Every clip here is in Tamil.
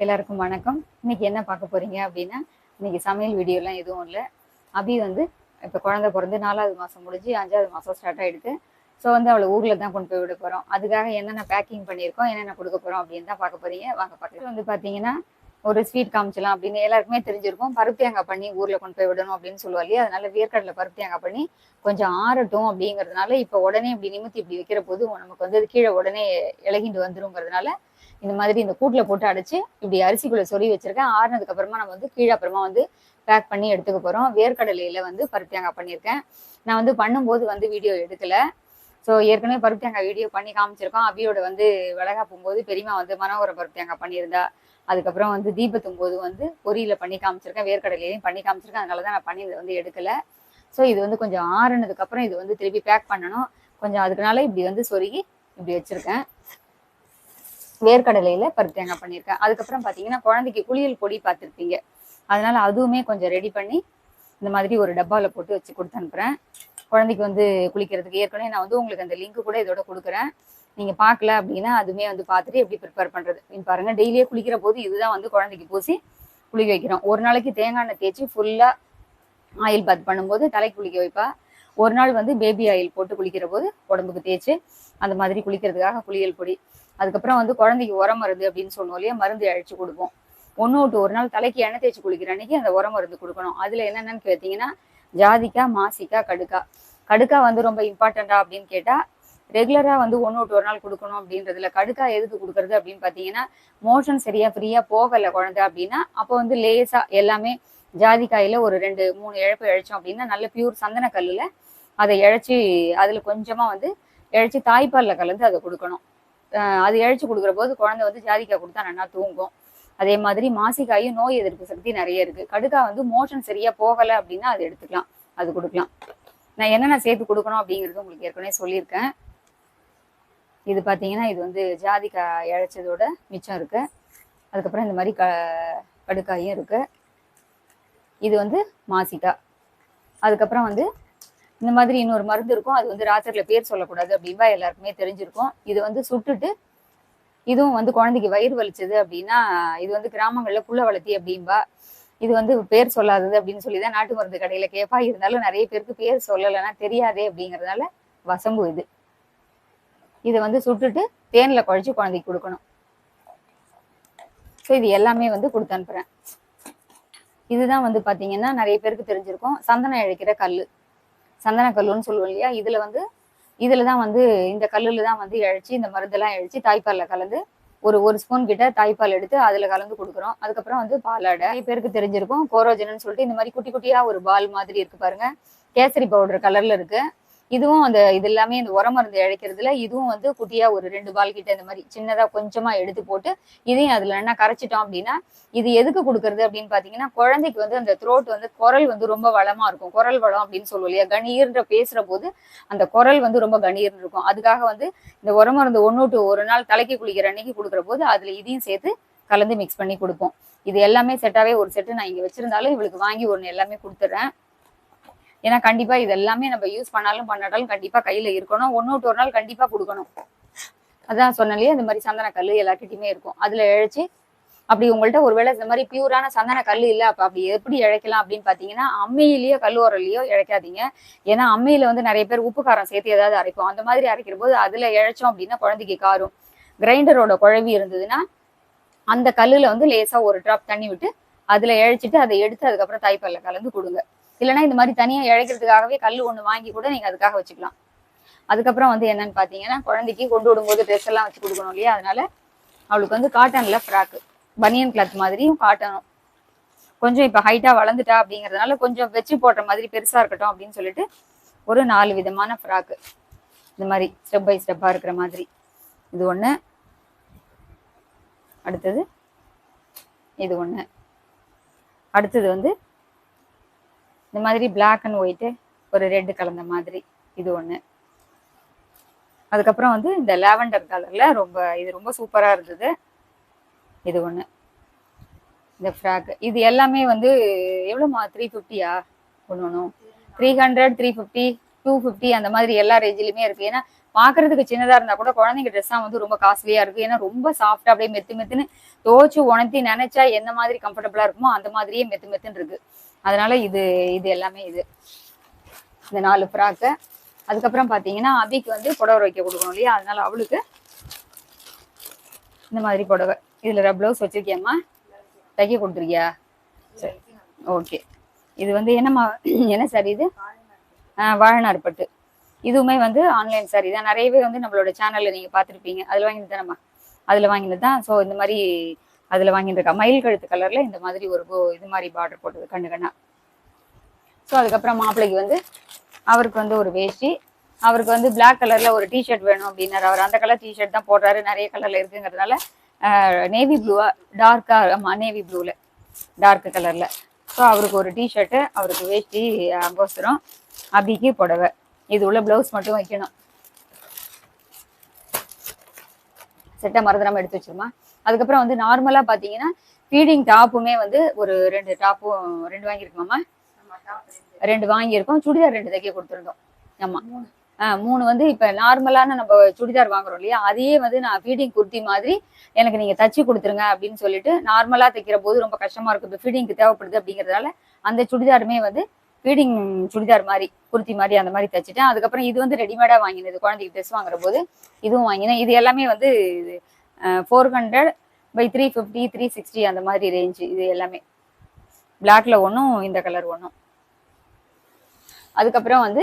எல்லாருக்கும் வணக்கம். இன்னைக்கு என்ன பார்க்க போறீங்க அப்படின்னா இன்னைக்கு சமையல் வீடியோலாம் எதுவும் இல்லை. அபி வந்து இப்போ குழந்தை பிறந்து நாலாவது மாதம் முடிஞ்சு அஞ்சாவது மாதம் ஸ்டார்ட் ஆயிடுது. ஸோ வந்து அவளை ஊரில் தான் கொண்டு போய் விட போகிறோம் அதுக்காக என்னென்ன பேக்கிங் பண்ணியிருக்கோம் என்னென்ன கொடுக்க போகிறோம் அப்படின்னு தான் பார்க்க போறீங்க. வாங்க பார்க்கலாம். வந்து பார்த்தீங்கன்னா ஒரு ஸ்வீட் காமிச்சலாம் அப்படின்னு எல்லாருக்குமே தெரிஞ்சிருக்கும். பருப்பு தேங்காய் பண்ணி ஊரில் கொண்டு போய் விடணும் அப்படின்னு சொல்லுவா இல்லையா? அதனால வேர்க்கடலை பருப்பு தேங்காய் பண்ணி கொஞ்சம் ஆறட்டும் அப்படிங்கிறதுனால இப்போ உடனே இப்படி நிமித்தி இப்படி வைக்கிற போது நமக்கு வந்து அது கீழே உடனே இலகிட்டு வந்துருங்கிறதுனால இந்த மாதிரி இந்த கூட்டில் போட்டு அடைச்சு இப்படி அரிசிக்குள்ள சொல்லி வச்சிருக்கேன். ஆறுனதுக்கு அப்புறமா நம்ம வந்து கீழே அப்புறமா வந்து பேக் பண்ணி எடுத்துக்க போறோம். வேர்க்கடலையில வந்து பருப்பு தேங்காய் பண்ணியிருக்கேன். நான் வந்து பண்ணும்போது வந்து வீடியோ எடுக்கல. ஸோ ஏற்கனவே பருப்பு தேங்காய் வீடியோ பண்ணி காமிச்சிருக்கோம். அபியோட வந்து விலகா போகும்போது பெரியமா வந்து மனோகர பருப்பு தேங்காய் பண்ணியிருந்தா. அதுக்கப்புறம் வந்து தீபத்தும் போது வந்து பொரியில் பண்ணி காமிச்சிருக்கேன். வேர்க்கடலையிலையும் பண்ணி காமிச்சிருக்கேன். அதனால தான் நான் பண்ணி இதை வந்து எடுக்கல. ஸோ இது வந்து கொஞ்சம் ஆறுனதுக்கு அப்புறம் இது வந்து திருப்பி பேக் பண்ணணும். கொஞ்சம் அதுக்குனால இப்படி வந்து சொருகி இப்படி வச்சிருக்கேன். வேர்க்கடலையில பருப்பு தேங்காய் பண்ணியிருக்கேன். அதுக்கப்புறம் பார்த்தீங்கன்னா குழந்தைக்கு குளியல் பொடி பார்த்துருப்பீங்க அதனால அதுவுமே கொஞ்சம் ரெடி பண்ணி இந்த மாதிரி ஒரு டப்பாவில் போட்டு வச்சு கொடுத்து அனுப்புகிறேன் குழந்தைக்கு வந்து குளிக்கிறதுக்கு ஏற்கனவே நான் வந்து உங்களுக்கு அந்த லிங்க் கூட இதோட கொடுக்குறேன். நீங்கள் பார்க்கல அப்படின்னா அதுவுமே வந்து பார்த்துட்டு எப்படி ப்ரிப்பேர் பண்ணுறது பாருங்க டெய்லியே குளிக்கிற போது இதுதான் வந்து குழந்தைக்கு பூசி குளிக்க வைக்கிறோம். ஒரு நாளைக்கு தேங்காய் எண்ணெய் தேய்ச்சி ஃபுல்லாக ஆயில் பாத் பண்ணும்போது தலைக்கு குளிக்க வைப்பா. ஒரு நாள் வந்து பேபி ஆயில் போட்டு குளிக்கிற போது உடம்புக்கு தேய்ச்சி அந்த மாதிரி குளிக்கிறதுக்காக குளியல் பொடி. அதுக்கப்புறம் வந்து குழந்தைக்கு உரம் மருந்து அப்படின்னு சொல்லுவோம் இல்லையா? மருந்து அழிச்சு கொடுப்போம். ஒன்று விட்டு ஒரு நாள் தலைக்கு எண்ணெய் தேய்ச்சி குளிக்கிற அன்னைக்கு அந்த உரம் மருந்து கொடுக்கணும். அதில் என்னென்னு கேட்டிங்கன்னா ஜாதிக்காய் மாசிக்காய் கடுக்கா. கடுக்கா வந்து ரொம்ப இம்பார்ட்டண்டா அப்படின்னு கேட்டால் ரெகுலராக வந்து ஒன்று விட்டு ஒரு நாள் கொடுக்கணும் அப்படின்றதுல கடுக்கா எதுக்கு கொடுக்கறது அப்படின்னு பார்த்தீங்கன்னா மோஷன் சரியா ஃப்ரீயாக போகலை குழந்தை அப்படின்னா அப்போ வந்து லேசாக எல்லாமே ஜாதிக்காயில் ஒரு ரெண்டு மூணு இழப்பு இழைச்சோம் அப்படின்னா நல்ல பியூர் சந்தன கல்லில் அதை இழைச்சி அதில் கொஞ்சமாக வந்து இழைச்சி தாய்ப்பாலில் கலந்து அதை கொடுக்கணும். அது இழைச்சி கொடுக்குற போது குழந்தை வந்து ஜாதிக்காய் கொடுத்தா நல்லா தூங்கும். அதே மாதிரி மாசிக்காயும் நோய் எதிர்ப்பு சக்தி நிறைய இருக்கு. கடுக்கா வந்து மோஷன் சரியா போகலை அப்படின்னா அது எடுத்துக்கலாம். அது கொடுக்கலாம். நான் என்னென்ன சேர்த்து கொடுக்கணும் அப்படிங்கிறது உங்களுக்கு ஏற்கனவே சொல்லியிருக்கேன். இது பார்த்தீங்கன்னா இது வந்து ஜாதிக்காய் இழைச்சதோட மிச்சம் இருக்கு. அதுக்கப்புறம் இந்த மாதிரி க கடுக்காயும் இருக்கு. இது வந்து மாசிக்காய் அதுக்கப்புறம் வந்து இந்த மாதிரி இன்னொரு மருந்து இருக்கும். அது வந்து ராத்திரில பேர் சொல்லக்கூடாது அப்படின்பா எல்லாருக்குமே தெரிஞ்சிருக்கும். இது வந்து சுட்டுட்டு இதுவும் வந்து குழந்தைக்கு வயிறு வலிச்சது அப்படின்னா இது வந்து கிராமங்கள்ல புள்ள வளர்த்தி அப்படின்பா இது வந்து பேர் சொல்லாதது அப்படின்னு சொல்லி தான் நாட்டு மருந்து கடையில கேட்பா இருந்தாலும் நிறைய பேருக்கு பேர் சொல்லலைன்னா தெரியாதே அப்படிங்கறதுனால வசம்பு இது. இதை வந்து சுட்டுட்டு தேன்ல குழச்சி குழந்தைக்கு கொடுக்கணும். ஸோ இது எல்லாமே வந்து கொடுத்து அனுப்புறேன். இதுதான் வந்து பாத்தீங்கன்னா நிறைய பேருக்கு தெரிஞ்சிருக்கும். சந்தனம் இழைக்கிற கல் சந்தன கல்லுன்னு சொல்லுவோம் இல்லையா? இதுல வந்து இதுல தான் வந்து இந்த கல்லுல தான் வந்து இழைச்சி இந்த மருந்தெல்லாம் இழைச்சி தாய்ப்பாலில் கலந்து ஒரு ஒரு ஸ்பூன் கிட்ட தாய்ப்பால் எடுத்து அதுல கலந்து கொடுக்குறோம். அதுக்கப்புறம் வந்து பாலாடை. நிறைய பேருக்கு தெரிஞ்சிருக்கும். கோரோஜனன்னு சொல்லிட்டு இந்த மாதிரி குட்டி குட்டியா ஒரு பால் மாதிரி இருக்கு பாருங்க. கேசரி பவுடர் கலர்ல இருக்கு. இதுவும் அந்த இது எல்லாமே இந்த உர மருந்து இழைக்கிறதுல இதுவும் வந்து குட்டியா ஒரு ரெண்டு பால் கிட்ட இந்த மாதிரி சின்னதா கொஞ்சமா எடுத்து போட்டு இதையும் அதுல என்ன கரைச்சிட்டோம் அப்படின்னா இது எதுக்கு கொடுக்கறது அப்படின்னு பாத்தீங்கன்னா குழந்தைக்கு வந்து அந்த த்ரோட் வந்து குரல் வந்து ரொம்ப வளமா இருக்கும். குரல் வளம் அப்படின்னு சொல்லுவோம் இல்லையா? கணீர்ன்ற பேசுற போது அந்த குரல் வந்து ரொம்ப கணீர்னு இருக்கும். அதுக்காக வந்து இந்த உர மருந்து ஒன்று டு ஒரு நாள் தலைக்கு குளிக்கிற அன்னைக்கு கொடுக்குற போது அதுல இதையும் சேர்த்து கலந்து மிக்ஸ் பண்ணி கொடுப்போம். இது எல்லாமே செட்டாவே ஒரு செட்டு நான் இங்க வச்சிருந்தாலும் இவளுக்கு வாங்கி ஒன்று எல்லாமே கொடுத்துட்றேன் ஏன்னா கண்டிப்பா இது எல்லாமே நம்ம யூஸ் பண்ணாலும் பண்ணாட்டாலும் கண்டிப்பா கையில இருக்கணும். ஒன்னு விட்டு ஒரு நாள் கண்டிப்பா கொடுக்கணும். அதான் சொன்னாலே இந்த மாதிரி சந்தன கல் எல்லார்கிட்டயுமே இருக்கும். அதுல இழைச்சி அப்படி உங்கள்ட்ட ஒருவேளை இந்த மாதிரி பியூரான சந்தன கல் இல்லை அப்ப அப்படி எப்படி இழைக்கலாம் அப்படின்னு பாத்தீங்கன்னா அம்மியிலயோ கல் உரலையோ இழைக்காதீங்க. ஏன்னா அம்மியில வந்து நிறைய பேர் உப்பு காரம் சேர்த்து ஏதாவது அரைப்போம். அந்த மாதிரி அரைக்கிற போது அதுல இழைச்சோம் அப்படின்னா குழந்தைக்கு காரும். கிரைண்டரோட குழவி இருந்ததுன்னா அந்த கல்லுல வந்து லேசா ஒரு டிராப் தண்ணி விட்டு அதுல இழைச்சிட்டு அதை எடுத்து அதுக்கப்புறம் தாய்ப்பால்ல கலந்து கொடுங்க. இல்லைன்னா இந்த மாதிரி தனியா இழைக்கிறதுக்காகவே கல் ஒண்ணு வாங்கி கூட நீங்க அதுக்காக வச்சுக்கலாம். அதுக்கப்புறம் வந்து என்னன்னு பாத்தீங்கன்னா குழந்தைக்கு கொண்டு விடும்போது ட்ரெஸ் எல்லாம் வச்சு கொடுக்கணும் இல்லையா? அதனால அவளுக்கு வந்து காட்டன்ல ஃப்ராக்கு பனியன் கிளாத் மாதிரியும் காட்டணும். கொஞ்சம் இப்ப ஹைட்டா வளர்ந்துட்டா அப்படிங்கறதுனால கொஞ்சம் வச்சு போடுற மாதிரி பெருசா இருக்கட்டும் அப்படின்னு சொல்லிட்டு ஒரு நாலு விதமான ஃப்ராக்கு இந்த மாதிரி ஸ்டெப் பை ஸ்டெப்பா இருக்கிற மாதிரி. இது ஒண்ணு. அடுத்தது இது ஒண்ணு. அடுத்தது வந்து இந்த மாதிரி பிளாக் அண்ட் ஒயிட்டு ஒரு ரெட்டு கலந்த மாதிரி இது ஒன்று அதுக்கப்புறம் வந்து இந்த லாவெண்டர் கலர்ல ரொம்ப இது ரொம்ப சூப்பரா இருந்தது. இது ஒன்று இந்த ஃப்ராக் இது எல்லாமே வந்து எவ்வளோமா த்ரீ ஃபிஃப்டியா ஒன்று ஒன்றும் three hundred three fifty two fifty அந்த மாதிரி எல்லா ரேஞ்சிலுமே இருக்கு. ஏன்னா பாக்குறதுக்கு சின்னதா இருந்தா கூட குழந்தைங்க ட்ரெஸ்ஸாக வந்து ரொம்ப காஸ்ட்லியா இருக்கு ஏன்னா ரொம்ப சாஃப்டா அப்படியே மெத்து மெத்துன்னு தோச்சு உணர்த்தி நினைச்சா என்ன மாதிரி கம்ஃபர்டபுளாக இருக்குமோ அந்த மாதிரியே மெத்து மெத்துன்னு இருக்கு. அதனால இது இது எல்லாமே இது. இந்த நாலு ஃப்ராக்கு அதுக்கப்புறம் பார்த்தீங்கன்னா அபிக்கு வந்து புடவை வைக்க கொடுக்கணும் இல்லையா? அதனால அவளுக்கு இந்த மாதிரி புடவை. இதில் ப்ளவுஸ் வச்சுருக்கியாம்மா? தைக்க கொடுத்துருக்கியா? சரி. ஓகே இது வந்து என்னம்மா என்ன சாரி இது? வாழனார் பட்டு. இதுவுமே வந்து ஆன்லைன் சாரி தான். நிறையவே வந்து நம்மளோட சேனலில் நீங்கள் பார்த்துருப்பீங்க. அதில் வாங்கினது தானம்மா? அதில் வாங்கினது தான். ஸோ இந்த மாதிரி அதுல வாங்கிட்டு மயில் கழுத்து கலர்ல இந்த மாதிரி ஒரு இது மாதிரி பார்டர் போட்டது கண்ணு கண்ணா. ஸோ அதுக்கப்புறம் மாப்பிள்ளைக்கு வந்து அவருக்கு வந்து ஒரு வேஷ்டி. அவருக்கு வந்து பிளாக் கலர்ல ஒரு டிஷர்ட் வேணும் அப்படின்னாரு. அவர் அந்த கலர் டிஷர்ட் தான் போடுறாரு. நிறைய கலர்ல இருக்குங்கிறதுனால நேவி ப்ளூவா டார்க்கா ஆமா நேவி ப்ளூல டார்க் கலர்ல ஸோ அவருக்கு ஒரு டிஷர்ட்டு அவருக்கு வேஷ்டி அங்கோசரம் அபிக்கு புடவை. இது உள்ள பிளவுஸ் மட்டும் வைக்கணும். செட்டை மறந்துடாம எடுத்து வச்சிருமா? அதுக்கப்புறம் வந்து நார்மலா பாத்தீங்கன்னா ஃபீடிங் டாப்புமே வந்து ஒரு ரெண்டு டாப்பும் ரெண்டு வாங்கியிருக்கோமா ரெண்டு வாங்கியிருக்கோம். சுடிதார் ரெண்டு தைக்க கொடுத்துருந்தோம். ஆமா. மூணு. வந்து இப்ப நார்மலான நம்ம சுடிதார் வாங்குறோம் இல்லையா? அதையே வந்து நான் ஃபீடிங் குர்த்தி மாதிரி எனக்கு நீங்க தச்சு கொடுத்துருங்க அப்படின்னு சொல்லிட்டு நார்மலா தைக்கிற போது ரொம்ப கஷ்டமா இருக்கு இப்போ ஃபீடிங்க்கு தேவைப்படுது அப்படிங்கறதால அந்த சுடிதாருமே வந்து ஃபீடிங் சுடிதார் மாதிரி குர்த்தி மாதிரி அந்த மாதிரி தச்சுட்டேன். அதுக்கப்புறம் இது வந்து ரெடிமேடா வாங்கினது. குழந்தைக்கு ட்ரெஸ் வாங்குற போது இதுவும் வாங்கினேன். இது எல்லாமே வந்து four hundred by three fifty three sixty அந்த மாதிரி ரேஞ்சு இது எல்லாமே. பிளாக்ல ஒன்றும் இந்த கலர் ஒன்றும் அதுக்கப்புறம் வந்து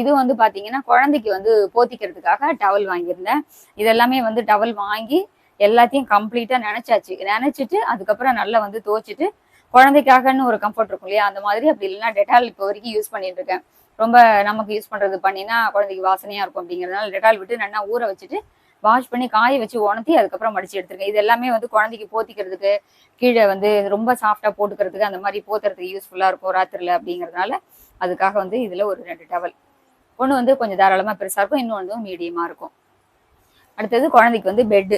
இது வந்து பார்த்தீங்கன்னா குழந்தைக்கு வந்து போத்திக்கிறதுக்காக டவல் வாங்கியிருந்தேன். இதெல்லாமே வந்து டவல் வாங்கி எல்லாத்தையும் கம்ப்ளீட்டாக நினச்சாச்சு. நினச்சிட்டு அதுக்கப்புறம் நல்லா வந்து துவச்சிட்டு குழந்தைக்காகன்னு ஒரு கம்ஃபர்ட் இருக்கும் இல்லையா அந்த மாதிரி அப்படி இல்லைன்னா டெட்டால் இப்போ வரைக்கும் யூஸ் பண்ணிட்டு இருக்கேன். ரொம்ப நமக்கு யூஸ் பண்ணுறது பண்ணினா குழந்தைக்கு வாசனையா இருக்கும் அப்படிங்கறதுனால டெட்டால் விட்டு நல்லா ஊற வச்சுட்டு வாஷ் பண்ணி காய வச்சு உணர்த்தி அதுக்கப்புறம் மடிச்சு எடுத்துருக்கேன் இது எல்லாமே வந்து குழந்தைக்கு போத்திக்கிறதுக்கு கீழே வந்து ரொம்ப சாஃப்டா போட்டுக்கிறதுக்கு அந்த மாதிரி போத்துறதுக்கு யூஸ்ஃபுல்லா இருக்கும் ராத்திரில அப்படிங்கறதுனால அதுக்காக வந்து இதுல ஒரு ரெண்டு டவல் ஒன்று வந்து கொஞ்சம் தாராளமா பெருசா இருக்கும் இன்னொன்று மீடியமாக மீடியமா இருக்கும். அடுத்தது குழந்தைக்கு வந்து பெட்டு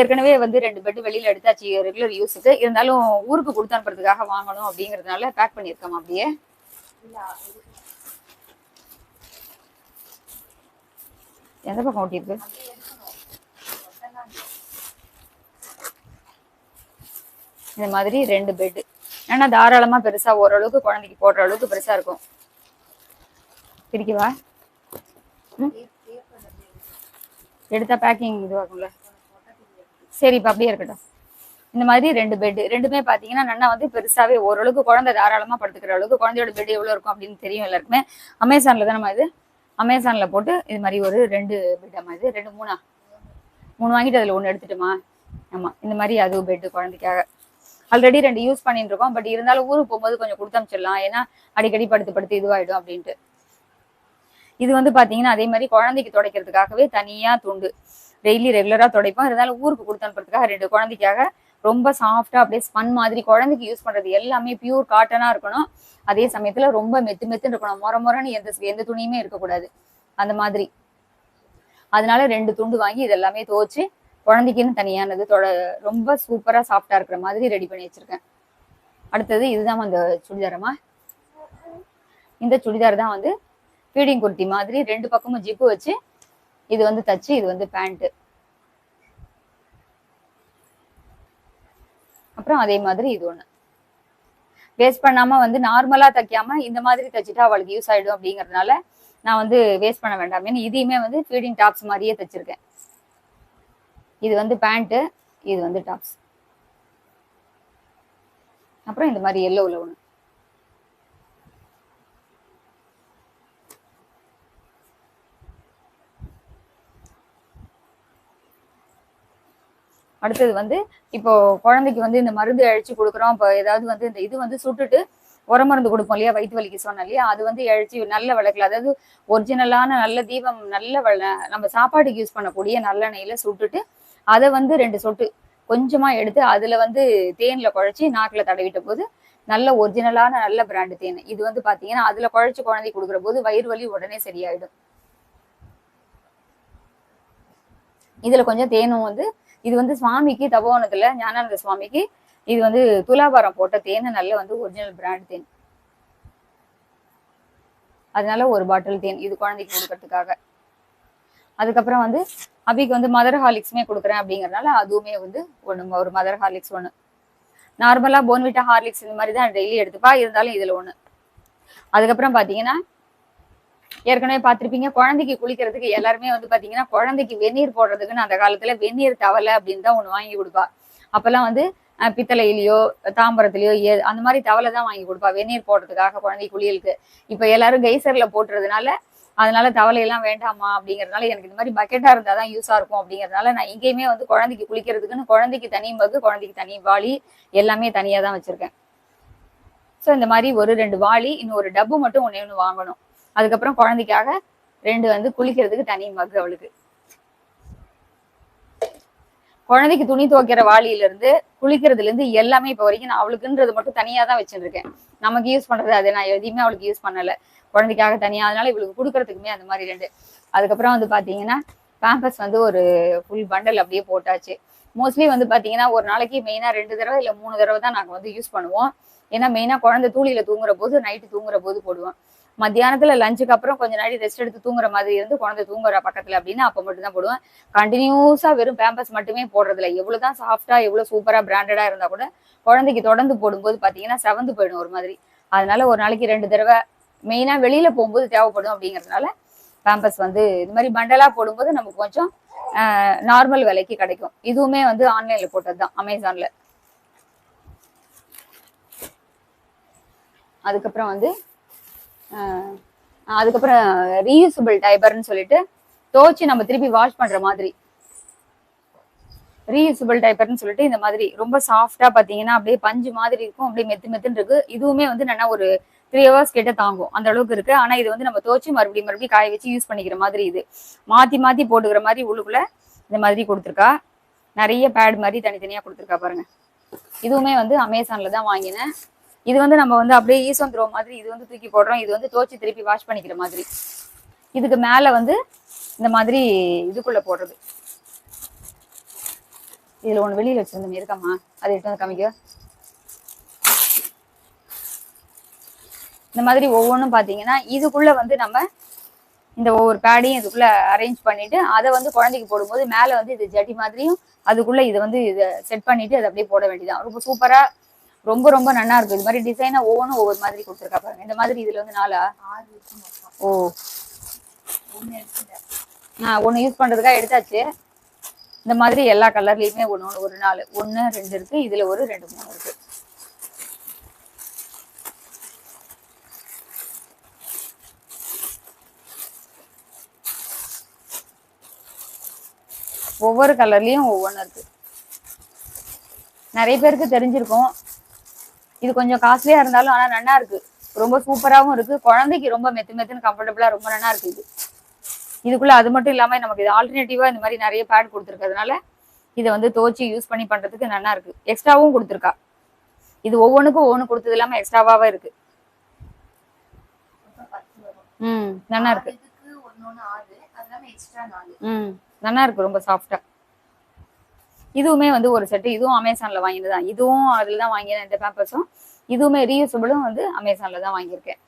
ஏற்கனவே வந்து ரெண்டு பெட் வெளியில எடுத்தாச்சு ரெகுலர் யூஸுக்கு இருந்தாலும் ஊருக்கு கொடுத்து அனுப்புறதுக்காக வாங்கணும் அப்படிங்கறதுனால பேக் பண்ணியிருக்கோம் அப்படியே? எந்த பக்கம் ஓட்டியிருக்கு இந்த மாதிரி ரெண்டு பெட்டு ஏன்னா தாராளமாக பெருசாக ஓரளவுக்கு குழந்தைக்கு போடுற அளவுக்கு பெருசாக இருக்கும். பிரிக்கவா? எடுத்தா பேக்கிங் இதுவாகும்ல. சரி இப்போ அப்படியே இருக்கட்டும். இந்த மாதிரி ரெண்டு பெட் ரெண்டுமே பார்த்தீங்கன்னா நன்னா வந்து பெருசாகவே ஓரளவுக்கு குழந்தை தாராளமாக படுத்துக்கிற அளவுக்கு குழந்தையோட பெட் எவ்வளோ இருக்கும் அப்படின்னு தெரியும் எல்லாருக்குமே. அமேசானில் தான் நம்ம இது? அமேசான்ல போட்டு இது மாதிரி ஒரு ரெண்டு பெட் அம்மா இது ரெண்டு மூணா? மூணு வாங்கிட்டு அதுல ஒன்னு எடுத்துட்டுமா? ஆமா இந்த மாதிரி அது பெட்டு குழந்தைக்காக. ஆல்ரெடி ரெண்டு யூஸ் பண்ணிட்டு இருக்கோம் பட் இருந்தாலும் ஊருக்கு போகும்போது கொஞ்சம் கொடுத்து அனுப்பிச்சிடலாம் ஏன்னா அடிக்கடி படுத்து படுத்து இதுவாயிடும் அப்படின்ட்டு. இது வந்து பாத்தீங்கன்னா அதே மாதிரி குழந்தைக்கு துடைக்கிறதுக்காகவே தனியா துண்டு. டெய்லி ரெகுலரா துடைப்போம். இருந்தாலும் ஊருக்கு கொடுத்து அனுப்புறதுக்காக ரெண்டு குழந்தைக்காக ரொம்ப சாஃப்டா அப்படியே ஸ்பன் மாதிரி குழந்தைக்கு யூஸ் பண்றது எல்லாமே பியூர் காட்டனா இருக்கணும். அதே சமயத்துல ரொம்ப மெத்து மெத்துன்னு இருக்கணும். முற மொரன்னு எந்த எந்த துணியுமே இருக்கக்கூடாது. அந்த மாதிரி. அதனால ரெண்டு துண்டு வாங்கி இதெல்லாமே எல்லாமே குழந்தைக்குன்னு தனியானது தொட ரொம்ப சூப்பரா சாஃப்டா இருக்கிற மாதிரி ரெடி பண்ணி வச்சிருக்கேன். அடுத்தது இதுதான் அந்த சுடிதாரமா? இந்த சுடிதார் தான் வந்து ஃபீடிங் குர்த்தி மாதிரி ரெண்டு பக்கமும் ஜிப்பு வச்சு இது வந்து தச்சு இது வந்து பேண்ட்டு அப்புறம் அதே மாதிரி இது ஒண்ணு. வேஸ்ட் பண்ணாம வந்து நார்மலா தைக்காம இந்த மாதிரி தைச்சிட்டா அவளுக்கு யூஸ் ஆயிடும் அப்படிங்கறதுனால நான் வந்து வேஸ்ட் பண்ண வேண்டாம். ஏன்னா இதையுமே வந்து ஃபீடிங் டாப்ஸ் மாதிரியே தைச்சிருக்கேன். இது வந்து பேண்ட்டு இது வந்து டாப்ஸ் அப்புறம் இந்த மாதிரி எல்லோவில் ஒன்று அடுத்தது வந்து இப்போ குழந்தைக்கு வந்து இந்த மருந்து அழிச்சு கொடுக்குறோம். இப்போ ஏதாவது வந்து இந்த இது வந்து சுட்டுட்டு உரம் மருந்து கொடுப்போம் இல்லையா? வயிற்று வலிக்கு சொன்னோம் இல்லையா? அது வந்து அழிச்சு நல்ல விளக்குல அதாவது ஒரிஜினலான நல்ல தீபம் நல்ல நம்ம சாப்பாட்டுக்கு யூஸ் பண்ணக்கூடிய நல்லெண்ணெயில சுட்டுட்டு அதை வந்து ரெண்டு சொட்டு கொஞ்சமா எடுத்து அதுல வந்து தேன்ல குழைச்சி நாக்குல தடவிட்ட போது நல்ல ஒரிஜினலான நல்ல பிராண்டு தேன். இது வந்து பாத்தீங்கன்னா அதுல குழைச்சு குழந்தை கொடுக்குற போது வயிறு வலி உடனே சரியாயிடும். இதுல கொஞ்சம் தேனும் வந்து இது வந்து சுவாமிக்கு தபோவனத்துல ஞானானந்த சுவாமிக்கு இது வந்து துலாபாரம் போட்ட தேன் நல்ல வந்து ஒரிஜினல் பிராண்ட் தேன். அதனால ஒரு பாட்டில் தேன் இது குழந்தைக்கு கொடுக்கறதுக்காக. அதுக்கப்புறம் வந்து அபிக்கு வந்து மதர் ஹார்லிக்ஸுமே கொடுக்குறேன் அப்படிங்கறதுனால அதுவுமே வந்து ஒன்று ஒரு மதர் ஹார்லிக்ஸ் ஒன்று நார்மலாக போன்விட்டா ஹார்லிக்ஸ் இந்த மாதிரி தான் டெய்லி எடுத்துப்பா இருந்தாலும் இதில் ஒன்று அதுக்கப்புறம் பார்த்தீங்கன்னா ஏற்கனவே பார்த்திருப்பீங்க குழந்தைக்கு குளிக்கிறதுக்கு எல்லாருமே வந்து பார்த்தீங்கன்னா குழந்தைக்கு வெந்நீர் போடுறதுக்குன்னு அந்த காலத்துல வெந்நீர் தவலை அப்படின்னு தான் ஒன்று வாங்கி கொடுப்பா. அப்போல்லாம் வந்து பித்தளையிலையோ தாம்பரத்துலையோ ஏ அந்த மாதிரி தவலை தான் வாங்கி கொடுப்பா வெந்நீர் போடுறதுக்காக குழந்தை குளியலுக்கு. இப்போ எல்லாரும் கெய்சரில் போட்டுறதுனால அதனால தவளையெல்லாம் வேண்டாமா அப்படிங்கிறதுனால எனக்கு இந்த மாதிரி பக்கெட்டா இருந்தாதான் யூஸாக இருக்கும் அப்படிங்கறதுனால நான் இங்கேயுமே வந்து குழந்தைக்கு குளிக்கிறதுக்குன்னு குழந்தைக்கு தனி மகு குழந்தைக்கு தனி வாளி எல்லாமே தனியாக தான் வச்சிருக்கேன். ஸோ இந்த மாதிரி ஒரு ரெண்டு வாளி இன்னும் ஒரு டப்பு மட்டும் ஒன்று ஒன்று வாங்கணும். அதுக்கப்புறம் குழந்தைக்காக ரெண்டு வந்து குளிக்கிறதுக்கு தனி மக் அவளுக்கு. குழந்தைக்கு துணி துவைக்கிற வாளியில இருந்து குளிக்கிறதுல இருந்து எல்லாமே இப்போ வரைக்கும் நான் அவளுக்குன்றது மட்டும் தனியா தான் வச்சிருக்கேன். நமக்கு யூஸ் பண்றது அது நான் எதையுமே அவளுக்கு யூஸ் பண்ணல. குழந்தைக்காக தனியா அதனால இவளுக்கு கொடுக்கறதுக்குமே அந்த மாதிரி ரெண்டு. அதுக்கப்புறம் வந்து பாத்தீங்கன்னா பேம்பஸ் வந்து ஒரு ஃபுல் பண்டல் அப்படியே போட்டாச்சு. மோஸ்ட்லி வந்து பாத்தீங்கன்னா ஒரு நாளைக்கு மெயினா ரெண்டு தடவை இல்ல மூணு தடவை தான் நாங்க வந்து யூஸ் பண்ணுவோம். ஏன்னா மெயினா குழந்தை தூளியில தூங்குற போது நைட்டு தூங்குற போது போடுவோம். மத்தியானத்துல லஞ்சுக்கு அப்புறம் கொஞ்ச நாடி ரெஸ்ட் எடுத்து தூங்குற மாதிரி இருந்து குழந்தை தூங்குற பக்கத்துல அப்படின்னா அப்ப மட்டும் தான் போடுவேன் கண்டினியூஸா வெறும் பேம்பஸ் மட்டுமே போடுறதுல எவ்வளவுதான் சாஃப்டா எவ்வளவு சூப்பரா பிராண்டடா இருந்தா கூட குழந்தைக்கு தொடர்ந்து போடும்போது பாத்தீங்கன்னா செவந்து போயிடும் ஒரு மாதிரி. அதனால ஒரு நாளைக்கு ரெண்டு தடவை மெயினா வெளியில போகும்போது தேவைப்படும் அப்படிங்கறதுனால பேம்பஸ் வந்து இது மாதிரி பண்டலா போடும்போது நமக்கு கொஞ்சம் நார்மல் விலைக்கு கிடைக்கும். இதுவுமே வந்து ஆன்லைன்ல போட்டது தான் அமேசான்ல அதுக்கப்புறம் வந்து அதுக்கப்புறம் ரீயூசபிள் டைபர்னு சொல்லிட்டு துவைச்சு நம்ம திருப்பி வாஷ் பண்ற மாதிரி. ரீயூசபிள் டைப்பர்னு சொல்லிட்டு இந்த மாதிரி ரொம்ப சாஃப்டா பாத்தீங்கன்னா அப்படியே பஞ்சு மாதிரி இருக்கும் அப்படியே மெத்து மெத்துன்னு இருக்கு. இதுவுமே வந்து நல்லா ஒரு த்ரீ ஹவர்ஸ் கிட்ட தாங்கும் அந்த அளவுக்கு இருக்கு. ஆனா இது வந்து நம்ம துவச்சி மறுபடியும் மறுபடியும் காய வச்சு யூஸ் பண்ணிக்கிற மாதிரி இது. மாத்தி மாத்தி போட்டுக்கிற மாதிரி உள்ளுக்குள்ள இந்த மாதிரி கொடுத்துருக்கா. நிறைய பேட் மாதிரி தனித்தனியா கொடுத்துருக்கா பாருங்க. இதுவுமே வந்து அமேசான்ல தான் வாங்கினேன். இது வந்து நம்ம வந்து அப்படியே ஈசம் த்ரோ மாதிரி இது வந்து தூக்கி போடுறோம். இது வந்து தோச்சி திருப்பி வாஷ் பண்ணிக்கிற மாதிரி. இதுக்கு மேல வந்து இந்த மாதிரி இதுக்குள்ள போடுறது. இதுல ஒண்ணு வெளியில வச்சிருந்தோம் இருக்கம்மா. அதை எடுத்து வந்து காமிக்க. இந்த மாதிரி ஒவ்வொன்றும் பாத்தீங்கன்னா இதுக்குள்ள வந்து நம்ம இந்த ஒவ்வொரு பேடையும் இதுக்குள்ள அரேஞ்ச் பண்ணிட்டு அதை வந்து குழந்தைக்கு போடும்போது மேல வந்து இது ஜட்டி மாதிரியும் அதுக்குள்ள இதை வந்து இதை செட் பண்ணிட்டு அதை அப்படியே போட வேண்டியதான் ரொம்ப சூப்பரா ரொம்ப ரொம்ப நல்லா இருக்கு இது மாதிரி டிசைனா ஒவ்வொன்றும் ஒவ்வொரு மாதிரி கொடுத்துருக்கா பாருங்க. இந்த மாதிரி இதுல வந்து நாலா? ஓ. ஒன்று யூஸ் பண்றதுக்காக எடுத்தாச்சு? இந்த மாதிரி எல்லா கலர்லயுமே ஒன்று ஒன்று ஒரு நாலு. ஒன்று ரெண்டு இருக்கு. இதுல ஒரு ரெண்டு மூணு இருக்கு. ஒவ்வொரு கலர்லயும் ஒவ்வொன்று இருக்கு. நிறைய பேருக்கு தெரிஞ்சிருக்கும். இது கொஞ்சம் காஸ்ட்லியா இருந்தாலும் ஆனா நல்லா இருக்கு. ரொம்ப சூப்பராவும் இருக்கு. குழந்தைக்கு ரொம்ப மெத்து மெத்துன்னு கம்ஃபர்டபுளா ரொம்ப நல்லா இருக்கு இது. இதுக்குள்ள அது மட்டும் இல்லாம நமக்கு இது ஆல்டர்னேட்டிவா இந்த மாதிரி நிறைய பேட் கொடுத்துருக்கிறதுனால இதை வந்து துவச்சி யூஸ் பண்ணி பண்றதுக்கு நல்லா இருக்கு. எக்ஸ்ட்ராவும் கொடுத்துருக்கா. இது ஒவ்வொன்றுக்கும் ஒவ்வொன்று கொடுத்தது இல்லாம எக்ஸ்ட்ராவாவே இருக்கு. ம் நல்லா இருக்கு. ம் நல்லா இருக்கு. ரொம்ப சாஃப்டா இதுவுமே வந்து ஒரு செட்டு இதுவும் அமேசான்ல வாங்கினது தான். இதுவும் அதுல தான் வாங்கினேன் இந்த பேம்பர்ஸும் இதுவுமே ரீயூசபிளும் வந்து அமேசான்ல தான் வாங்கியிருக்கேன்.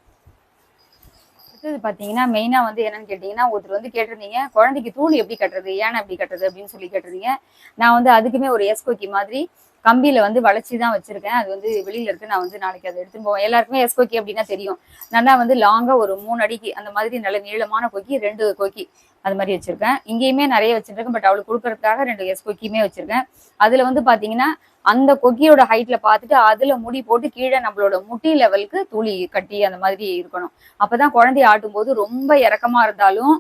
அடுத்தது பார்த்தீங்கன்னா மெயினாக வந்து என்னன்னு கேட்டிங்கன்னா ஒருத்தர் வந்து கேட்டிருந்தீங்க குழந்தைக்கு தூள் எப்படி கட்டுறது ஏன் எப்படி கட்டுறது அப்படின்னு சொல்லி கேட்டிருந்தீங்க. நான் வந்து அதுக்குமே ஒரு எஸ்கோக்கி மாதிரி கம்பியில வந்து வளைச்சி தான் வச்சிருக்கேன். அது வந்து வெளியில இருக்கு. நான் வந்து நாளைக்கு அதை எடுத்துன்னு போவேன். எல்லாருக்குமே எஸ்கோக்கி அப்படின்னா தெரியும். நல்லா வந்து லாங்கா ஒரு மூணு அடிக்கு அந்த மாதிரி நல்ல நீளமான கொக்கி ரெண்டு கொக்கி. அது மாதிரி வச்சிருக்கேன். இங்கேயுமே நிறைய வச்சிருக்கேன் பட் அவளுக்கு கொடுக்கறதுக்காக ரெண்டு எஸ் கொக்கியுமே வச்சிருக்கேன். அதுல வந்து பாத்தீங்கன்னா அந்த கொக்கியோட ஹைட்ல பார்த்துட்டு அதுல முடி போட்டு கீழே நம்மளோட முட்டி லெவலுக்கு துளி கட்டி அந்த மாதிரி இருக்கணும். அப்பதான் குழந்தைய ஆட்டும் போது ரொம்ப இறக்கமா இருந்தாலும்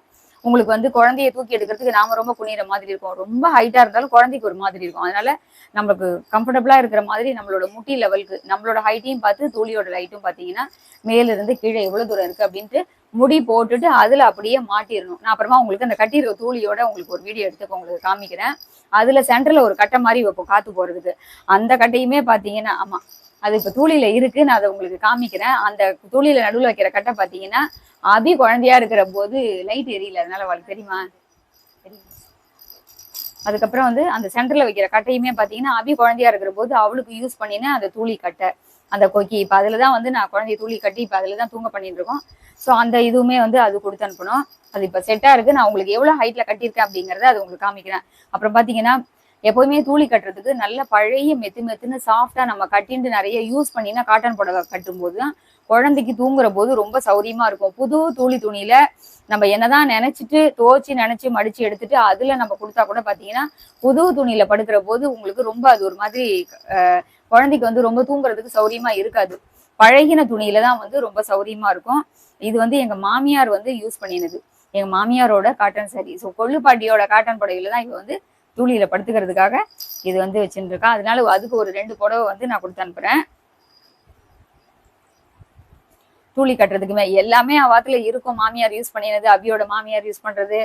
உங்களுக்கு வந்து குழந்தைய தூக்கி எடுக்கிறதுக்கு நாம ரொம்ப குனிற மாதிரி இருக்கும். ரொம்ப ஹைட்டா இருந்தாலும் குழந்தைக்கு ஒரு மாதிரி இருக்கும். அதனால நம்மளுக்கு கம்ஃபர்டபுளா இருக்கிற மாதிரி நம்மளோட முட்டி லெவலுக்கு நம்மளோட ஹைட்டையும் பார்த்து தூளியோட லைட்டும் பாத்தீங்கன்னா மேல இருந்து கீழே எவ்வளவு தூரம் இருக்கு அப்படின்ட்டு முடி போட்டுட்டு அதுல அப்படியே மாட்டிடணும் நான் அப்புறமா உங்களுக்கு அந்த கட்டிருக்க தூளியோட உங்களுக்கு ஒரு வீடியோ எடுத்து உங்களுக்கு காமிக்கிறேன். அதுல சென்டர்ல ஒரு கட்டை மாதிரி வைப்போம் காத்து போறதுக்கு. அந்த கட்டையுமே பாத்தீங்கன்னா ஆமா அது இப்ப தூளியில இருக்கு நான் அதை உங்களுக்கு காமிக்கிறேன். அந்த தூளியில நடுவில் வைக்கிற கட்டை பாத்தீங்கன்னா அபி குழந்தையா இருக்கிற போது லைட் எரியல. அதனால அவளுக்கு தெரியுமா? அதுக்கப்புறம் வந்து அந்த சென்டர்ல வைக்கிற கட்டையுமே பாத்தீங்கன்னா அபி குழந்தையா இருக்கிற போது அவளுக்கு யூஸ் பண்ணின அந்த தூளி கட்டை அந்த கொக்கி. இப்போ அதில் தான் வந்து நான் குழந்தைய தூளி கட்டி இப்போ அதில் தான் தூங்க பண்ணிட்டு இருக்கோம். ஸோ அந்த இதுவுமே வந்து அது கொடுத்து அனுப்பணும். அது இப்போ செட்டாக இருக்கு. நான் உங்களுக்கு எவ்வளோ ஹைட்டில் கட்டியிருக்கேன் அப்படிங்கிறத அது உங்களுக்கு காமிக்கிறேன். அப்புறம் பார்த்தீங்கன்னா எப்போதுமே தூளி கட்டுறதுக்கு நல்ல பழைய மெத்து மெத்துன்னு சாஃப்டா நம்ம கட்டிட்டு நிறைய யூஸ் பண்ணினா காட்டன் புடவை கட்டும்போது தான் குழந்தைக்கு தூங்குற போது ரொம்ப சௌரியமா இருக்கும். புது தூளி துணியில நம்ம என்னதான் நினைச்சிட்டு துவச்சி நினைச்சு மடிச்சு எடுத்துட்டு அதுல நம்ம கொடுத்தா கூட பாத்தீங்கன்னா புது துணியில படுக்கிற போது உங்களுக்கு ரொம்ப அது ஒரு மாதிரி குழந்தைக்கு வந்து ரொம்ப தூங்குறதுக்கு சௌரியமா இருக்காது. பழகின துணியில தான் வந்து ரொம்ப சௌரியமா இருக்கும். இது வந்து எங்க மாமியார் வந்து யூஸ் பண்ணினது. எங்க மாமியாரோட காட்டன் சாரி ஸோ கொள்ளுப்பாட்டியோட காட்டன் புடவையில தான் இவ வந்து தூளியில படுத்துக்கிறதுக்காக இது வந்து வச்சுட்டு அதனால அதுக்கு ஒரு ரெண்டு புடவை வந்து நான் கொடுத்து அனுப்புறேன். தூளி கட்டுறதுக்குமே எல்லாமே அவாத்துல இருக்கும். மாமியார் யூஸ் பண்ணினது அபியோட மாமியார் யூஸ் பண்றது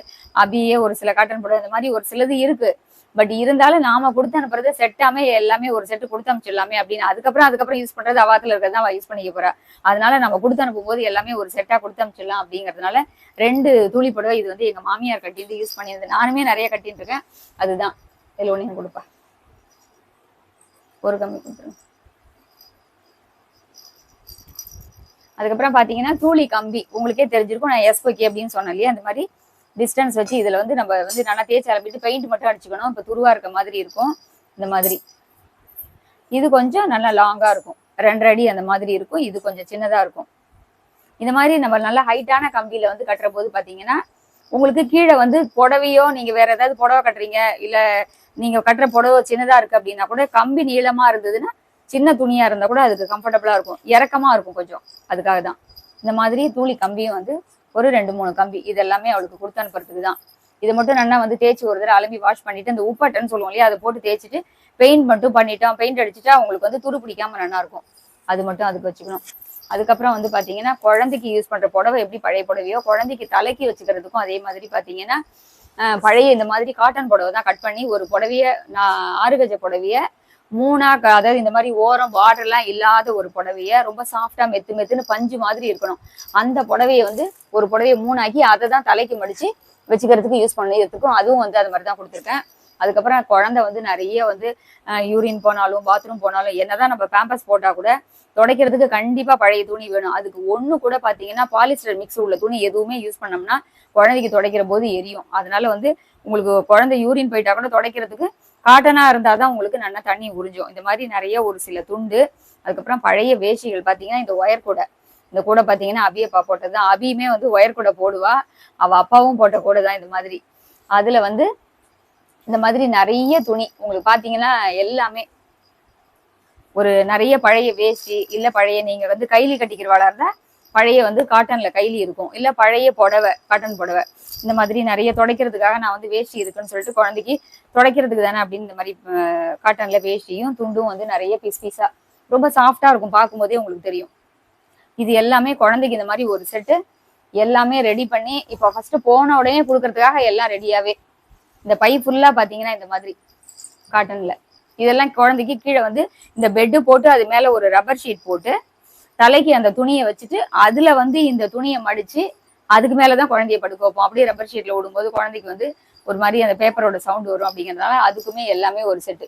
அபியே ஒரு சில காட்டன் புடவை இந்த மாதிரி ஒரு சிலது இருக்கு. பட் இருந்தாலும் நாம கொடுத்து அனுப்புறது செட்டாமே எல்லாமே ஒரு செட்டு கொடுத்து அனுப்பிச்சிடலாமே அப்படின்னு அதுக்கப்புறம் அதுக்கப்புறம் யூஸ் பண்றது அவாத்துல இருக்கிறது தான் யூஸ் பண்ணிக்க போறா. அதனால நம்ம கொடுத்து அனுப்பும் போது எல்லாமே ஒரு செட்டா கொடுத்து அனுப்பிச்சிடலாம் அப்படிங்கறதுனால ரெண்டு தூளி புடவை இது வந்து எங்க மாமியார் கட்டிட்டு யூஸ் பண்ணியிருந்தது நானுமே நிறைய கட்டிட்டு இருக்கேன். அதுதான். இதுல ஒண்ணு கொடுப்பா. ஒரு கம்மி கொடுத்துருங்க. அதுக்கப்புறம் பாத்தீங்கன்னா தூளி கம்பி. உங்களுக்கே தெரிஞ்சிருக்கும். நான் எஸ்கோகே அப்படின்னு சொன்னேன் இல்லையா? அந்த மாதிரி டிஸ்டன்ஸ் வச்சு இதுல வந்து நம்ம வந்து நல்லா தேய்ச்சி அலம்பிட்டு பெயிண்ட் மட்டும் அடிச்சுக்கணும். இப்போ துருவா இருக்க மாதிரி இருக்கும். இந்த மாதிரி. இது கொஞ்சம் நல்லா லாங்கா இருக்கும். ரெண்டரை அடி அந்த மாதிரி இருக்கும். இது கொஞ்சம் சின்னதா இருக்கும். இந்த மாதிரி நம்ம நல்ல ஹைட்டான கம்பியில வந்து கட்டுற போது பாத்தீங்கன்னா உங்களுக்கு கீழே வந்து புடவையோ நீங்க வேற ஏதாவது புடவை கட்டுறீங்க இல்ல நீங்க கட்டுற புடவை சின்னதா இருக்கு அப்படின்னா கூட கம்பி நீளமா இருந்ததுன்னா சின்ன துணியா இருந்தா கூட அதுக்கு கம்ஃபர்டபுளா இருக்கும். இறக்கமா இருக்கும் கொஞ்சம். அதுக்காக தான் இந்த மாதிரி தூளி கம்பியும் வந்து ஒரு ரெண்டு மூணு கம்பி இது எல்லாமே அவளுக்கு கொடுத்து அனுப்புறதுக்கு தான் இது மட்டும் நல்லா வந்து தேய்ச்சி ஒரு தடவை அலம்பி வாஷ் பண்ணிட்டு அந்த உப்பட்டன்னு சொல்லுவோம் இல்லையா அதை போட்டு தேய்ச்சிட்டு பெயிண்ட் மட்டும் பண்ணிட்டோம். பெயிண்ட் அடிச்சுட்டா அவங்களுக்கு வந்து துரு பிடிக்காம நல்லா இருக்கும். அது மட்டும் அதுக்கு வச்சுக்கணும். அதுக்கப்புறம் வந்து பாத்தீங்கன்னா குழந்தைக்கு யூஸ் பண்ற புடவை எப்படி பழைய புடவையோ குழந்தைக்கு தலைக்கு வச்சுக்கிறதுக்கும் அதே மாதிரி பாத்தீங்கன்னா பழைய இந்த மாதிரி காட்டன் புடவை தான் கட் பண்ணி ஒரு புடவைய நான் ஆறு கஜ புடவைய மூணா அதாவது இந்த மாதிரி ஓரம் பார்டர்லாம் இல்லாத ஒரு புடவைய ரொம்ப சாஃப்டா மெத்து மெத்துன்னு பஞ்சு மாதிரி இருக்கணும். அந்த புடவைய வந்து ஒரு புடவைய மூணாக்கி அதை தான் தலைக்கு மடிச்சு வச்சுக்கிறதுக்கு யூஸ் பண்ணிக்கிறதுக்கும் அதுவும் வந்து அது மாதிரி தான் கொடுத்துருக்கேன். அதுக்கப்புறம் குழந்தை வந்து நிறைய வந்து யூரின் போனாலும் பாத்ரூம் போனாலும் என்னதான் நம்ம பேம்பஸ் போட்டா கூட துடைக்கிறதுக்கு கண்டிப்பா பழைய துணி வேணும். அதுக்கு ஒண்ணு கூட பாத்தீங்கன்னா பாலிஸ்டர் மிக்ஸ் உள்ள துணி எதுவுமே யூஸ் பண்ணோம்னா குழந்தைக்கு துடைக்கிற போது எரியும். அதனால வந்து உங்களுக்கு குழந்தை யூரின் போயிட்டா கூட துடைக்கிறதுக்கு காட்டனா இருந்தாதான் உங்களுக்கு நல்லா தண்ணி உறிஞ்சும். இந்த மாதிரி நிறைய ஒரு சில துண்டு அதுக்கப்புறம் பழைய வேஷ்டிகள் பாத்தீங்கன்னா இந்த ஒயர் கூடை. இந்த கூடை பாத்தீங்கன்னா அபியப்பா போட்டது தான். அபியுமே வந்து ஒயர் கூடை போடுவா. அவ அப்பாவும் போட்ட கூடை தான் இந்த மாதிரி. அதுல வந்து இந்த மாதிரி நிறைய துணி உங்களுக்கு பாத்தீங்கன்னா எல்லாமே. ஒரு நிறைய பழைய வேஷ்டி இல்ல பழைய நீங்க வந்து கைலி கட்டிக்கிறவாளா இருந்தா பழைய வந்து காட்டன்ல கைலி இருக்கும். இல்ல பழைய புடவை காட்டன் புடவை. இந்த மாதிரி நிறைய துடைக்கிறதுக்காக நான் வந்து வேஷ்டி இருக்குன்னு சொல்லிட்டு குழந்தைக்கு துடைக்கிறதுக்கு தானே அப்படின்னு இந்த மாதிரி காட்டன்ல வேஷ்டியும் துண்டும் வந்து நிறைய பீஸ் பீஸா ரொம்ப சாஃப்டா இருக்கும். பார்க்கும்போதே உங்களுக்கு தெரியும். இது எல்லாமே குழந்தைக்கு இந்த மாதிரி ஒரு செட்டு எல்லாமே ரெடி பண்ணி இப்போ ஃபர்ஸ்ட் போன உடனே கொடுக்கறதுக்காக எல்லாம் ரெடியாவே இந்த பை ஃபுல்லா பாத்தீங்கன்னா இந்த மாதிரி காட்டன்ல இதெல்லாம் குழந்தைக்கு கீழே வந்து இந்த பெட்டு போட்டு அது மேல ஒரு ரப்பர் ஷீட் போட்டு தலைக்கு அந்த துணியை வச்சுட்டு அதுல வந்து இந்த துணியை மடிச்சு அதுக்கு மேலதான் குழந்தைய படுக்க வைப்போம் அப்படியே ரப்பர் ஷீட்ல விடும்போது குழந்தைக்கு வந்து ஒரு மாதிரி அந்த பேப்பரோட சவுண்ட் வரும் அப்படிங்கறதுனால அதுக்குமே எல்லாமே ஒரு செட்டு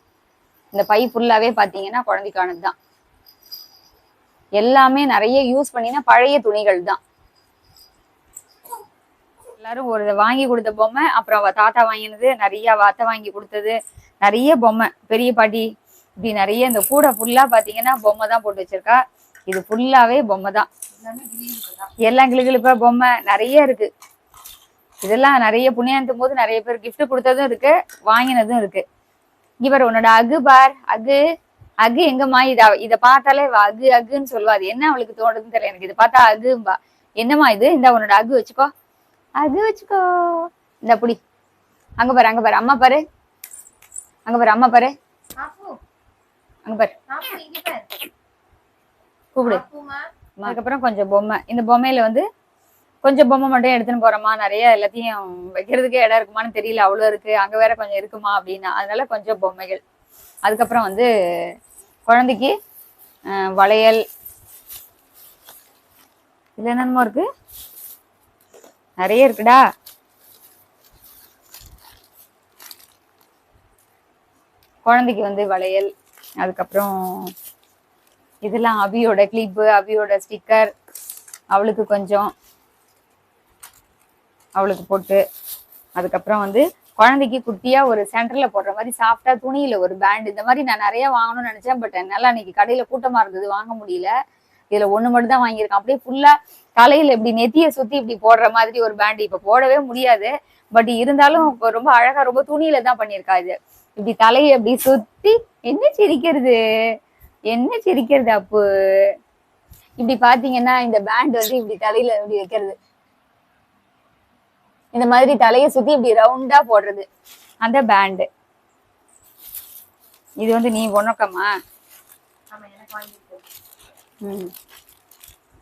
இந்த பை ஃபுல்லாவே பாத்தீங்கன்னா குழந்தைக்கானது தான். எல்லாமே நிறைய யூஸ் பண்ணினா பழைய துணிகள் தான். எல்லாரும் ஒரு வாங்கி கொடுத்த பொம்மை அப்புறம் அவ தாத்தா வாங்கினது நிறைய வாத்தை வாங்கி கொடுத்தது நிறைய பொம்மை. பெரிய பாட்டி இப்படி நிறைய இந்த கூடை ஃபுல்லா பாத்தீங்கன்னா பொம்மை தான் போட்டு வச்சிருக்கா. இது ஃபுல்லாவே பொம்மை தான். எல்லாமே கிளுகிளுப்பா பொம்மை நிறைய இருக்கு. இதெல்லாம் நிறைய புண்ணியாந்தும் போது நிறைய பேர் gift கொடுத்ததும் இருக்கு வாங்கினதும் இருக்கு. இங்க பாரு உன்னோட அகு பார் அகு அகு எங்கம்மா? இத இத பார்த்தாலே அகு அகுன்னு சொல்லுவா. அது என்ன அவளுக்கு தோணுதுன்னு தெரியல எனக்கு. இதை பார்த்தா அகும்பா. என்னம்மா இது? இந்த உன்னோட அகு வச்சுக்கோ. அகு வச்சுக்கோ. இந்த புடி. அங்க பாரு அங்க பாரு. அம்மா பாரு. அங்க பாரு அம்மா பாரு. அங்க பாரு. கூப்பிடு. அதுக்கப்புறம் கொஞ்சம் பொம்மை. இந்த பொம்மையில வந்து கொஞ்சம் பொம்மை மட்டும் எடுத்துன்னு போறோமா நிறைய எல்லாத்தையும் வைக்கிறதுக்கே இடம் இருக்குமான்னு தெரியல. அவ்வளோ இருக்கு. அங்க வேற கொஞ்சம் இருக்குமா அப்படின்னா. அதனால கொஞ்சம் பொம்மைகள். அதுக்கப்புறம் வந்து குழந்தைக்கு வளையல். இதுல என்னென்னமோ இருக்கு. நிறைய இருக்குடா. குழந்தைக்கு வந்து வளையல். அதுக்கப்புறம் இதெல்லாம் அபியோட கிளிப்பு அபியோட ஸ்டிக்கர் அவளுக்கு கொஞ்சம் அவளுக்கு போட்டு அதுக்கப்புறம் வந்து குழந்தைக்கு குட்டியா ஒரு சென்டர்ல போடுற மாதிரி சாஃப்டா துணியில ஒரு பேண்ட் இந்த மாதிரி நான் நிறைய வாங்கணும்னு நினைச்சேன் பட் என்னால அன்னைக்கு கடையில கூட்டமா இருந்தது வாங்க முடியல. இதுல ஒண்ணு மட்டும் தான் வாங்கியிருக்கேன். அப்படியே ஃபுல்லா தலையில இப்படி நெத்திய சுத்தி இப்படி போடுற மாதிரி ஒரு பேண்ட் இப்ப போடவே முடியாது. பட் இருந்தாலும் ரொம்ப அழகா ரொம்ப துணியில தான் பண்ணியிருக்கா இது. இப்படி தலையை இப்படி சுத்தி என்ன சிரிக்கிறது? என்ன சிரிக்கிறது அப்பு? இப்படி பாத்தீங்கன்னா இந்த பேண்ட் வந்து இப்படி தலையில இப்படி வைக்கிறது. இந்த மாதிரி தலையை சுத்தி இப்படி ரவுண்டா போடுறது. அந்த பேண்டு இது வந்து நீ உனக்கம்மா? ம்.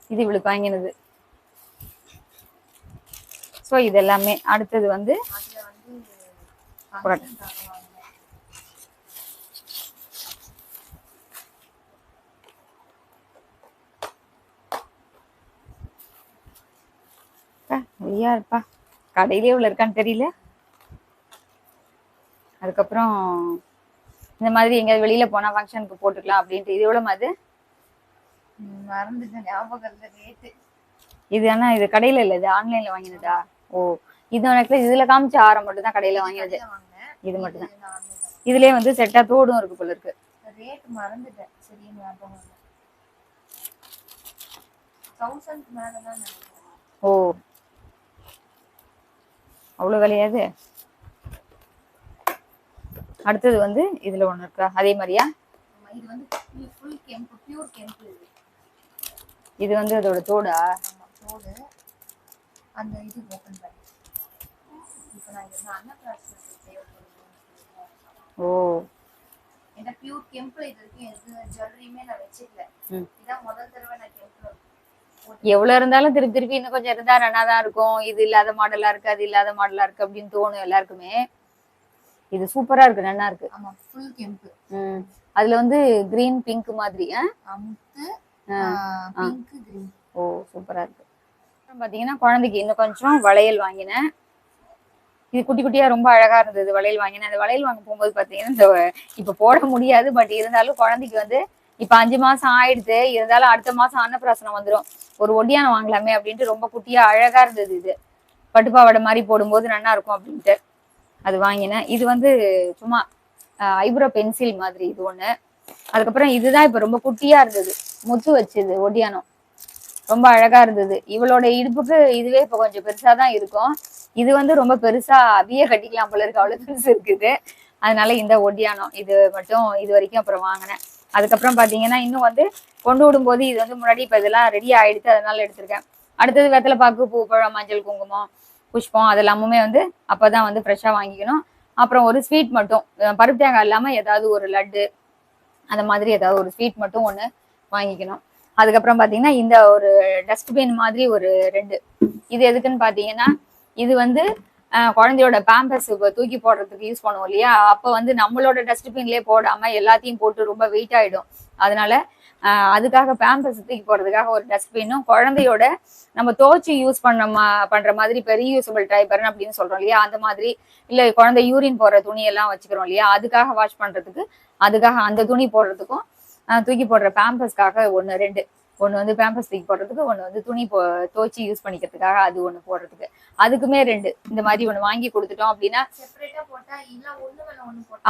இது இவளுக்கு வாங்கினது. ஸோ இது எல்லாமே. அடுத்தது வந்து புரோட்டா. அப்பா, வெளியா இருப்பா? கடையிலே இவ்வளோ இருக்கான்னு தெரியல. அதுக்கப்புறம் இந்த மாதிரி எங்கேயாவது வெளியில போனா ஃபங்க்ஷனுக்கு போட்டுக்கலாம் அப்படின்ட்டு. இது எவ்வளோ அது? மறந்துட்டேன். ஞாபகம் ரேட்டு இது ஆனா இது கடையில இல்ல இது ஆன்லைன்ல வாங்கினதா? ஓ இது எனக்கு இதுல காமிச்ச ஆரம் மட்டும் தான் கடையில வாங்கினது இது மட்டும் தான் இதுலயே வந்து செட்டா தோடும் இருக்கு போல இருக்கு. ரேட் மறந்துட்டேன். சரி ஞாபகம் இல்லை. தௌசண்ட் மேல தான் நினைக்கிறேன். ஓ. அவ்வளவு விலையாது. அடுத்தது வந்து இதுல ஒண்ணு இருக்கா? அதே மாதிரியா? இது வந்து ஃபுல் கெம்பு பியூர் கெம்பு இது இது வந்து அதோட தோடா? தோடு அந்த இது ஓப்பன் பண்ணி இப்போ நான் இது அன்னப்பிராசனத்துக்கு ஓ. ஏன்னா பியூர் கெம்பில் இது வரைக்கும் எது ஜுவல்லரியுமே நான் வச்சுக்கல. இதான் முதல் தடவை நான் கெம்பில் எவ்வளவு இருந்தாலும் திருப்பி திருப்பி இன்னும் கொஞ்சம் இருந்தா நல்லா தான் இருக்கும். இது இல்லாத மாடலா இருக்கு அது இல்லாத மாடலா இருக்கு அப்படின்னு தோணும் எல்லாருக்குமே. இது சூப்பரா இருக்கு நல்லா இருக்கு. ஆமா ஃபுல் கெம்பு. ம். அதுல வந்து கிரீன் பிங்க் மாதிரி. பிங்க் கிரீன் ஓ சூப்பரா இருக்கு. பாத்தீங்கன்னா குழந்தைக்கு இன்னும் கொஞ்சம் வளையல் வாங்கினேன். இது குட்டி குட்டியா ரொம்ப அழகா இருந்தது வளையல் வாங்கினேன். அந்த வளையல் வாங்க போகும்போது பாத்தீங்கன்னா இந்த இப்ப போட முடியாது பட் இருந்தாலும் குழந்தைக்கு வந்து இப்ப அஞ்சு மாசம் ஆயிடுது. இருந்தாலும் அடுத்த மாசம் அன்னப்பிராசனம் வந்துடும் ஒரு ஒடியானம் வாங்கலாமே அப்படின்ட்டு ரொம்ப குட்டியா அழகா இருந்தது இது. பட்டுப்பாவடை மாதிரி போடும்போது நல்லா இருக்கும் அப்படின்ட்டு அது வாங்கினேன். இது வந்து சும்மா ஐப்ரோ பென்சில் மாதிரி இது ஒண்ணு. அதுக்கப்புறம் இதுதான் இப்ப ரொம்ப குட்டியா இருந்தது. முத்து வச்சது ஒடியானம் ரொம்ப அழகா இருந்தது. இவளோட இடுப்புக்கு இதுவே இப்ப கொஞ்சம் பெருசா தான் இருக்கும். இது வந்து ரொம்ப பெருசா அவிய கட்டிக்கலாம் போல இருக்கு. அவ்வளவு பெருசு இருக்குது. அதனால இந்த ஒடியானம் இது மட்டும் இது வரைக்கும் அப்புறம் வாங்கினேன். அதுக்கப்புறம் பார்த்தீங்கன்னா இன்னும் வந்து கொண்டு விடும்போது இது வந்து முன்னாடி இப்போ இதெல்லாம் ரெடி ஆகிடுச்சு அதனால எடுத்திருக்கேன். அடுத்தது வெத்தலை பாக்கு பூ பழம் மஞ்சள் குங்குமம் புஷ்பம் அதெல்லாமுமே வந்து அப்போ தான் வந்து ஃப்ரெஷ்ஷாக வாங்கிக்கணும். அப்புறம் ஒரு ஸ்வீட் மட்டும் பருப்பு தேங்காய் இல்லாமல் ஏதாவது ஒரு லட்டு அந்த மாதிரி ஏதாவது ஒரு ஸ்வீட் மட்டும் ஒன்று வாங்கிக்கணும். அதுக்கப்புறம் பார்த்தீங்கன்னா இந்த ஒரு டஸ்ட்பின் மாதிரி ஒரு ரெண்டு. இது எதுக்குன்னு பார்த்தீங்கன்னா இது வந்து குழந்தையோட பேம்பர்ஸ் தூக்கி போடுறதுக்கு யூஸ் பண்ணுவோம் இல்லையா? அப்ப வந்து நம்மளோட டஸ்ட்பின்லயே போடாம எல்லாத்தையும் போட்டு ரொம்ப வெயிட் ஆயிடும். அதனால அதுக்காக பேம்பர்ஸ் தூக்கி போடுறதுக்காக ஒரு டஸ்ட்பினும் குழந்தையோட நம்ம துவச்சி யூஸ் பண்ண மா- பண்ற மாதிரி இப்போ ரீயூசபுள் டைப்பர் அப்படின்னு சொல்றோம் இல்லையா? அந்த மாதிரி இல்ல குழந்தை யூரின் போற துணி எல்லாம் வச்சுக்கிறோம் இல்லையா? அதுக்காக வாஷ் பண்றதுக்கு அதுக்காக அந்த துணி போடுறதுக்கும் தூக்கி போடுற பேம்பர்ஸ்க்காக ஒன்று ரெண்டு. ஒன்று வந்து பேம்பர்ஸ் தூக்கி போடுறதுக்கு ஒன்று வந்து துணி போ துவச்சி யூஸ் பண்ணிக்கிறதுக்காக அது ஒன்று போடுறதுக்கு. அதுக்குமே ரெண்டு. இந்த மாதிரி ஒன்று வாங்கி கொடுத்துட்டோம் அப்படின்னா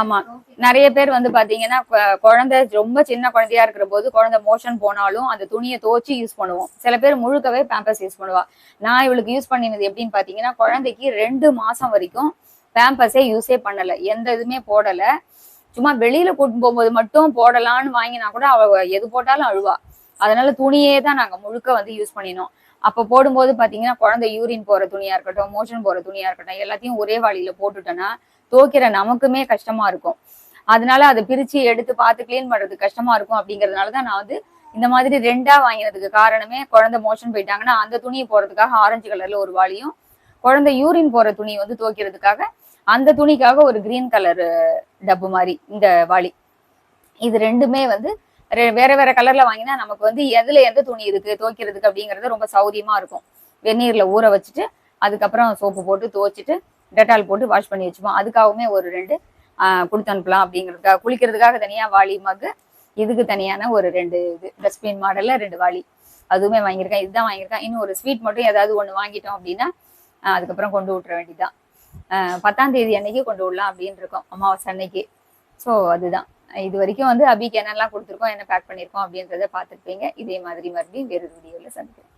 ஆமா. நிறைய பேர் வந்து பாத்தீங்கன்னா குழந்தை ரொம்ப சின்ன குழந்தையா இருக்கிற போது குழந்தை மோஷன் போனாலும் அந்த துணியை துவச்சி யூஸ் பண்ணுவோம். சில பேர் முழுக்கவே பேம்பர்ஸ் யூஸ் பண்ணுவா. நான் இவளுக்கு யூஸ் பண்ணினது எப்படின்னு பாத்தீங்கன்னா குழந்தைக்கு ரெண்டு மாசம் வரைக்கும் பேம்பர்ஸே யூஸே பண்ணல. எந்த இதுவுமே போடல. சும்மா வெளியில கூட்டு போகும்போது மட்டும் போடலான்னு வாங்கினா கூட அவ எது போட்டாலும் அழுவா. அதனால துணியே தான் நாங்க முழுக்க வந்து யூஸ் பண்ணினோம். அப்ப போடும்போது பாத்தீங்கன்னா குழந்தை யூரின் போற துணியா இருக்கட்டும் மோஷன் போற துணியா இருக்கட்டும் எல்லாத்தையும் ஒரே வாளியில போட்டுட்டோன்னா துவைக்கிற நமக்குமே கஷ்டமா இருக்கும். அதனால அதை பிரிச்சு எடுத்து பார்த்து க்ளீன் பண்றது கஷ்டமா இருக்கும் அப்படிங்கறதுனாலதான் நான் வந்து இந்த மாதிரி ரெண்டா வாங்கினதுக்கு காரணமே குழந்தை மோஷன் போயிட்டாங்கன்னா அந்த துணியை போறதுக்காக ஆரஞ்சு கலர்ல ஒரு வாளியும் குழந்தை யூரின் போற துணி வந்து துவைக்கிறதுக்காக அந்த துணிக்காக ஒரு கிரீன் கலர் டப்பு மாதிரி இந்த வாளி. இது ரெண்டுமே வந்து வேற வேற கலர்ல வாங்கினா நமக்கு வந்து எதுல எந்த துணி இருக்கு துவைக்கிறதுக்கு அப்படிங்கறது ரொம்ப சௌரியமா இருக்கும். வெந்நீர்ல ஊற வச்சுட்டு அதுக்கப்புறம் சோப்பு போட்டு துவைச்சிட்டு டெட்டால் போட்டு வாஷ் பண்ணி வச்சுப்போம். அதுக்காகவுமே ஒரு ரெண்டு கொடுத்து அனுப்பலாம் அப்படிங்கிறதுக்காக குளிக்கிறதுக்காக தனியா வாளி மக்கு இதுக்கு தனியான ஒரு ரெண்டு இது டஸ்ட்பின் மாடல்ல ரெண்டு வாளி. அதுவுமே வாங்கியிருக்கேன் இதுதான் வாங்கியிருக்கேன். இன்னும் ஒரு ஸ்வீட் மட்டும் ஏதாவது ஒன்று வாங்கிட்டோம் அப்படின்னா அதுக்கப்புறம் கொண்டு விட்டுற வேண்டியதுதான். பத்தாம் தேதி அன்னைக்கு கொண்டு விடலாம் அப்படின்னு இருக்கோம் அமாவாசை அன்னைக்கு. ஸோ அதுதான். இது வரைக்கும் வந்து அபிக்கு என்னெல்லாம் கொடுத்துருக்கோம் என்ன பேக் பண்ணியிருக்கோம் அப்படின்றத பார்த்துருப்பீங்க. இதே மாதிரி மறுபடியும் வேறு வீடியோவில் சந்திக்கிறேன்